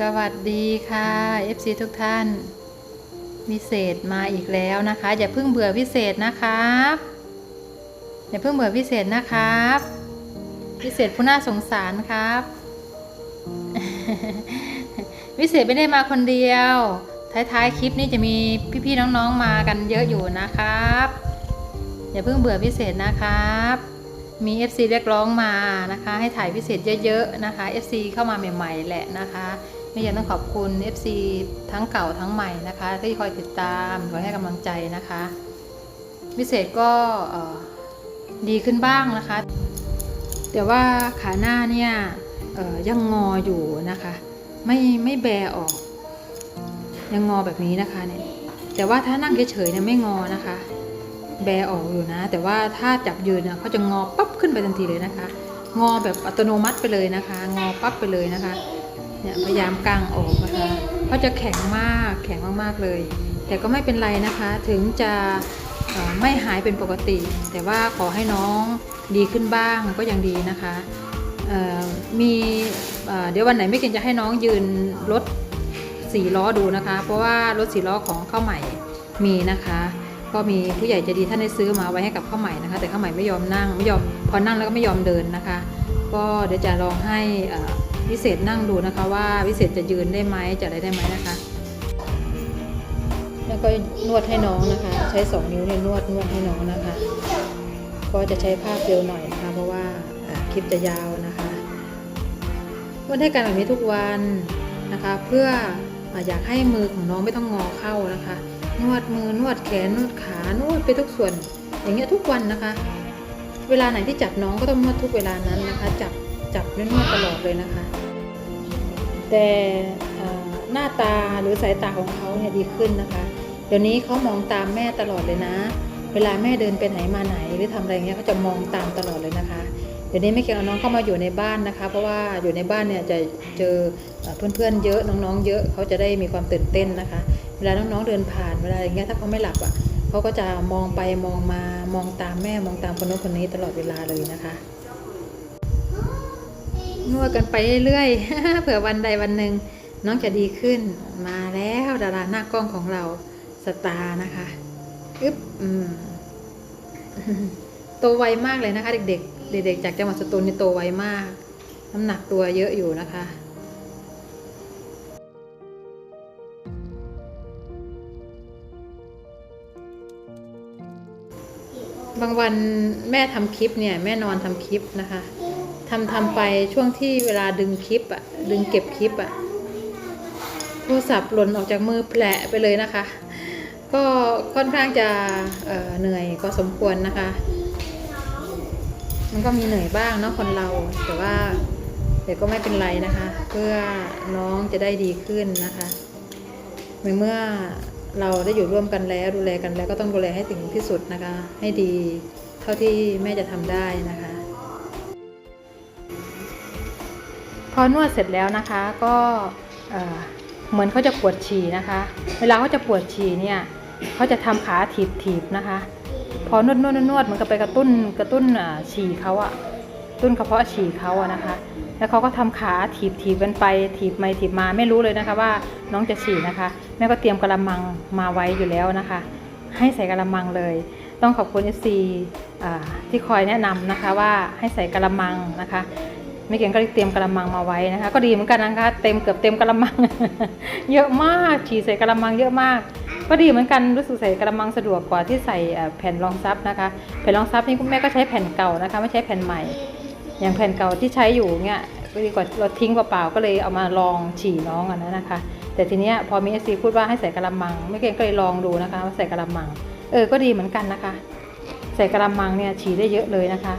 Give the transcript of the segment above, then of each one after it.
สวัสดีค่ะ FC ทุกท่านพิเศษมาอีกแล้วนะคะ อย่าเพิ่งเบื่อพิเศษนะครับอย่าเพิ่งเบื่อพิเศษนะครับพิเศษผู้น่าสงสารครับพิเศษไม่ได้มาคนเดียว ท้ายๆคลิปนี้จะมีพี่ๆน้องๆมากันเยอะอยู่นะครับอย่าเพิ่งเบื่อพิเศษนะครับ มี FC เรียกร้องมานะคะ ให้ถ่ายพิเศษเยอะๆนะคะ FC เข้ามาใหม่ ๆ แหละนะคะ ไม่ยากต้องขอบคุณ FC ทั้งเก่าทั้งใหม่นะคะ ที่คอยติดตามคอยให้กำลังใจนะคะพิเศษก็ดีขึ้นบ้างนะคะ แต่ว่าขาหน้าเนี่ยยังงออยู่นะคะ ไม่ไม่แบออก ยังงอแบบนี้นะคะเนี่ยแต่ว่าถ้านั่งเฉยๆเนี่ยไม่งอนะคะ แบออกอยู่นะ แต่ว่าถ้าจับยืนเนี่ยเขาจะงอปั๊บขึ้นไปทันทีเลยนะคะ งอแบบอัตโนมัติไปเลยนะคะ งอปั๊บไปเลยนะคะ เนี่ยพยายามกางออกนะคะเขาจะแข็งมากแข็งมากๆเลย แต่ก็ไม่เป็นไรนะคะถึงจะไม่หายเป็นปกติ แต่ว่าขอให้น้องดีขึ้นบ้างก็ยังดีนะคะมีเดี๋ยววันไหนไม่เกินจะให้น้องยืนรถสีล้อดูนะคะ เพราะว่ารถสีล้อของข้าวใหม่มีนะคะ ก็มีผู้ใหญ่ใจะดีท่านได้ซื้อมาไว้ให้กับข้าวใหม่นะคะ แต่ข้าวใหม่ไม่ยอมนั่งไม่ยอมพอนั่งแล้วก็ไม่ยอมเดินนะคะ ก็เดี๋ยวจะลองให้ เอ่อพิเศษนั่งดูนะคะว่าพิเศษจะยืนได้ไหมจะอะไรได้ไหมนะคะ แล้วก็นวดให้น้องนะคะ ใช้สองนิ้วเนี่ยนวดนวดให้น้องนะคะ ก็จะใช้ภาพเร็วหน่อยนะคะ เพราะว่าคลิปจะยาวนะคะนวดให้กันแบบนี้ทุกวันนะคะ เพื่ออยากให้มือของน้องไม่ต้องงอเข้านะคะ นวดมือนวดแขนนวดขานวดไปทุกส่วน อย่างเงี้ยทุกวันนะคะ เวลาไหนที่จับน้องก็ต้องนวดทุกเวลานั้นนะคะ จับ จับนวดตลอดเลยนะคะ แต่หน้าตาหรือสายตาของเขาเนี่ยดีขึ้นนะคะ เดี๋ยวนี้เขามองตามแม่ตลอดเลยนะ เวลาแม่เดินไปไหนมาไหนหรือทำอะไรเงี้ยเขาจะมองตามตลอดเลยนะคะ เดี๋ยวนี้ไม่เกี่ยวกับน้องเข้ามาอยู่ในบ้านนะคะ เพราะว่าอยู่ในบ้านเนี่ยจะเจอเพื่อนๆเยอะน้องๆ เยอะเขาจะได้มีความตื่นเต้นนะคะ เวลาน้องๆเดินผ่านเวลาอย่างเงี้ยถ้าเขาไม่หลับอะเขาก็จะมองไปมองมามองตามแม่มองตามคนโน้นคนนี้ตลอดเวลาเลยนะคะ นวดกันไปเรื่อยๆเผื่อวันใดวันหนึ่งน้องจะดีขึ้นมาแล้วดาราหน้ากล้องของเราสตาร์นะคะอึ๊บอืมโตไวมากเลยนะคะ เด็กๆ เด็ก ๆ จากจังหวัดสตูลนี่โตไวมาก น้ำหนักตัวเยอะอยู่นะคะบางวันแม่ทำคลิปเนี่ย แม่นอนทำคลิปนะคะ ทำทำไปช่วงที่เวลาดึงคลิปอะดึงเก็บคลิปอะโทรศัพท์หล่นออกจากมือแผลไปเลยนะคะ ก็ค่อนข้างจะเเหนื่อยก็สมควรนะคะ มันก็มีเหนื่อยบ้างเนาะคนเราแต่ว่าแต่ก็ไม่เป็นไรนะคะ เพื่อน้องจะได้ดีขึ้นนะคะในเมื่อเราได้อยู่ร่วมกันแล้วดูแลกันแล้วก็ต้องดูแลให้ถึงที่สุดนะคะ ให้ดีเท่าที่แม่จะทำได้นะคะ พอนวดเสร็จแล้วนะคะก็เอ่อเหมือนเขาจะปวดฉี่นะคะ เวลาเขาจะปวดฉี่เนี่ยเขาจะทำขาถีบๆนะคะ พอนวดนวดนวดนวดมันก็ไปกระตุ้นกระตุ้นฉี่เขาอะตุ้นกระเพาะฉี่เขาอะนะคะ แล้วเขาก็ทำขาถีบถีบกันไปถีบไปถีบมาไม่รู้เลยนะคะว่าน้องจะฉี่นะคะ แม่ก็เตรียมกระมังมาไว้อยู่แล้วนะคะ ให้ใส่กระมังเลย ต้องขอบคุณ FC อ่าที่คอยแนะนำนะคะว่าให้ใส่กระมังนะคะ ม่เก่งก็เลยเตรียมกระมังมาไว้นะคะ ก็ดีเหมือนกันนะคะ เต็มเกือบเต็มกระมัง เยอะมากฉีใส่กระมังเยอะมาก ก็ดีเหมือนกันรู้สึกใส่กระมังสะดวกกว่าที่ใส่แผ่นรองซับนะคะ แผ่นรองซับนี่คุณแม่ก็ใช้แผ่นเก่านะคะ ไม่ใช้แผ่นใหม่ อย่างแผ่นเก่าที่ใช้อยู่เนี่ยก็ดีกว่าเราทิ้งเปล่าๆก็เลยเอามาลองฉี่น้องอันนั้นนะคะ แต่ทีเนี้ยพอมีเอซีพูดว่าให้ใส่กระมังไม่เก่งก็เลยลองดูนะคะว่าใส่กระมัง เออก็ดีเหมือนกันนะคะ ใส่กระมังเนี่ยฉี่ได้เยอะเลยนะคะ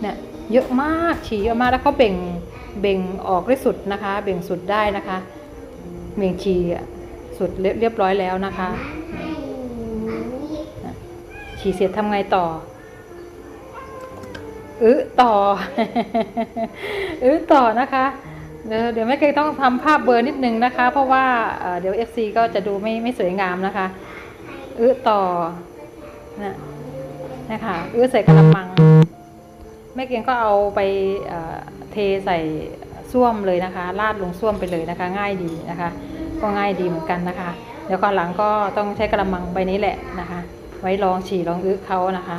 เนี่ย เยอะมากฉี่เยอะมากแล้วเขาเบ่งเบ่งออกได้สุดนะคะ เบ่งสุดได้นะคะเบ่งฉี่สุดเรียบร้อยแล้วนะคะฉี่เสร็จทำไงต่ออื้อต่ออื้อต่อนะคะเดี๋ยวเดี๋ยวแม่เกต้องทำภาพเบอร์นิดนึงนะคะ เพราะว่าเดี๋ยว FC ก็จะดูไม่ไม่สวยงามนะคะอื้อต่อนะนะคะอื้อใส่กระมัง แม่เกียงก็เอาไปเทใส่ส้วมเลยนะคะลาดลงส้วมไปเลยนะคะ ง่ายดีนะคะ ก็ง่ายดีเหมือนกันนะคะ เดี๋ยวก่อนหลังก็ต้องใช้กระมังใบนี้แหละนะคะ ไว้รองฉี่รองอึเขานะคะ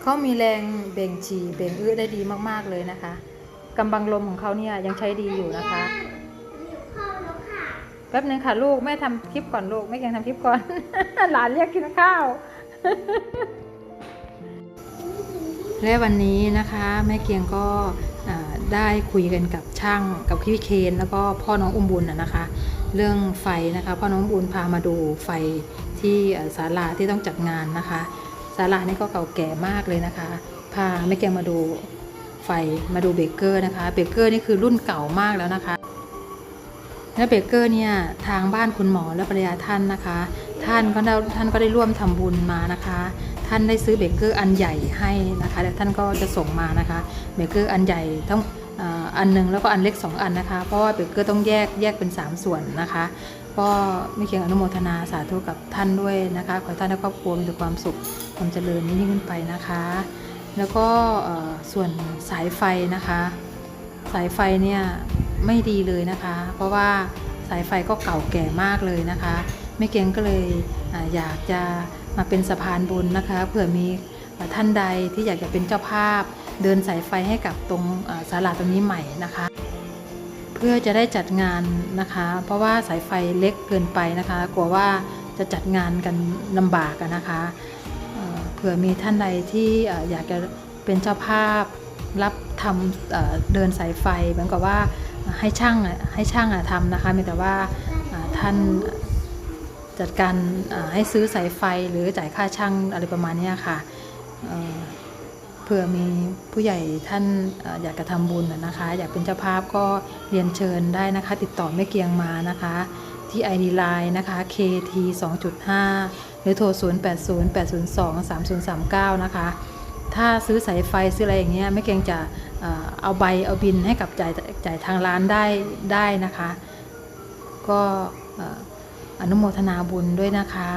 เขามีแรงเบ่งฉี่เบ่งอึได้ดีมากๆเลยนะคะกำบังลมของเขาเนี่ยยังใช้ดีอยู่นะคะแป๊บนึงค่ะลูกแม่ทำคลิปก่อนลูกแม่เกงทำคลิปก่อน หลานเรียกกินข้าว และวันนี้นะคะแม่เกียงก็ได้คุยกันกับช่างกับพี่เคนแล้วก็พ่อน้องอุ้มบุญนะคะ เรื่องไฟนะคะ พ่อน้องอุ้มบุญพามาดูไฟที่ศาลาที่ต้องจัดงานนะคะศาลานี่ก็เก่าแก่มากเลยนะคะ พาแม่เกียงมาดูไฟมาดูเบเกอร์นะคะเบเกอร์นี่คือรุ่นเก่ามากแล้วนะคะและเบเกอร์เนี่ยทางบ้านคุณหมอและภรรยาท่านนะคะ ท่านก็ได้ท่านก็ได้ร่วมทำบุญมานะคะ ท่านได้ซื้อเบเกอร์อันใหญ่ให้นะคะแล้วท่านก็จะส่งมานะคะเบเกอร์อันใหญ่ต้งอันหนึงแล้วก็อันเล็ก 2 อันนะคะ เพราะว่าเบเกอร์ต้องแยกแยกเป็น 3 ส่วนนะคะ ก็ไม่เคียงอนุโมทนาสาธุกับท่านด้วยนะคะ ขอท่านและครอบครัวมีแต่ความสุขความเจริญยิ่งขึ้นไปนะคะ แล้วก็ส่วนสายไฟนะคะ สายไฟเนี่ยไม่ดีเลยนะคะ เพราะว่าสายไฟก็เก่าแก่มากเลยนะคะ แม่เกียงก็เลยอยากจะมาเป็นสะพานบุญนะคะ เผื่อมีท่านใดที่อยากจะเป็นเจ้าภาพ เดินสายไฟให้กับตรงอ่าศาลาตรงนี้ใหม่นะคะ เพื่อจะได้จัดงานนะคะ เพราะว่าสายไฟเล็กเกินไปนะคะ กลัวว่าจะจัดงานกันลำบากนะคะเเผื่อมีท่านใดที่ออยากจะเป็นเจ้าภาพรับทำเเดินสายไฟเหมือนกับว่าให้ช่างให้ช่างทำนะคะมีแต่ว่าท่าน จัดการให้ซื้อสายไฟหรือจ่ายค่าช่างอะไรประมาณนี้ค่ะเเผื่อมีผู้ใหญ่ท่านออยากจะทำบุญนะคะ อยากเป็นเจ้าภาพก็เรียนเชิญได้นะคะ ติดต่อแม่เกียงมานะคะ ที่ ID Line นะคะ KT 2.5 หรือโทร 080 802 3039 นะคะ ถ้าซื้อสายไฟซื้ออะไรอย่างเงี้ยไม่เกรงจะเอาใบเอาบินให้กับจ่ายจ่ายทางร้านได้ได้นะคะ ก็ อนุโมทนาบุญด้วยนะคะ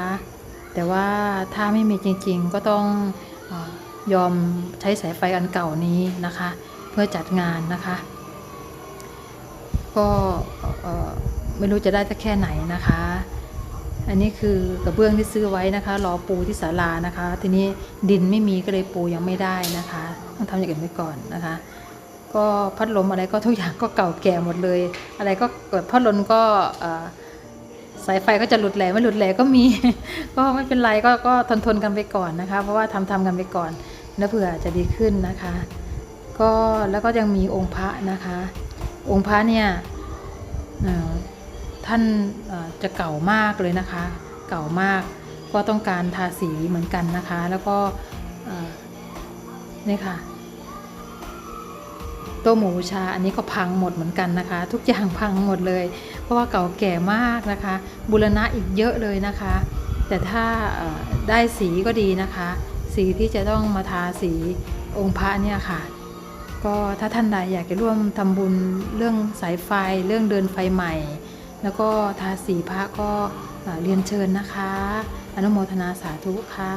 แต่ว่าถ้าไม่มีจริงๆ ก็ต้องอยอมใช้สายไฟอันเก่านี้นะคะ เพื่อจัดงานนะคะ ก็ไม่รู้จะได้สักแค่ไหนนะคะ อันนี้คือกระเบื้องที่ซื้อไว้นะคะรอปูที่ศาลานะคะ ทีนี้ดินไม่มีก็เลยปูยังไม่ได้นะคะ ต้องทำอย่างอื่นไปก่อนนะคะก็พัดลมอะไรก็ทุกอย่างก็เก่าแก่หมดเลย อะไรก็เกิดพัดลมก็ สายไฟก็จะหลุดแหล่ไม่หลุดแหล่ก็มี ก็ไม่เป็นไรก็ก็ทนทนกันไปก่อนนะคะ เพราะว่าทำทำกันไปก่อนแล้วเผื่อจะดีขึ้นนะคะ ก็แล้วก็ยังมีองค์พระนะคะ องค์พระเนี่ยท่านจะเก่ามากเลยนะคะ เก่ามากก็ต้องการทาสีเหมือนกันนะคะ แล้วก็นี่ค่ะโต๊ะหมูบูชาอันนี้ก็พังหมดเหมือนกันนะคะ ทุกอย่างพังหมดเลย ราะว่าเก่าแก่มากนะคะบูรณะอีกเยอะเลยนะคะ แต่ถ้าได้สีก็ดีนะคะ สีที่จะต้องมาทาสีองค์พระเนี่ยค่ะ ก็ถ้าท่านใดอยากจะร่วมทำบุญเรื่องสายไฟเรื่องเดินไฟใหม่ แล้วก็ทาสีพระก็เรียนเชิญนะคะ อนุโมทนาสาธุค่ะ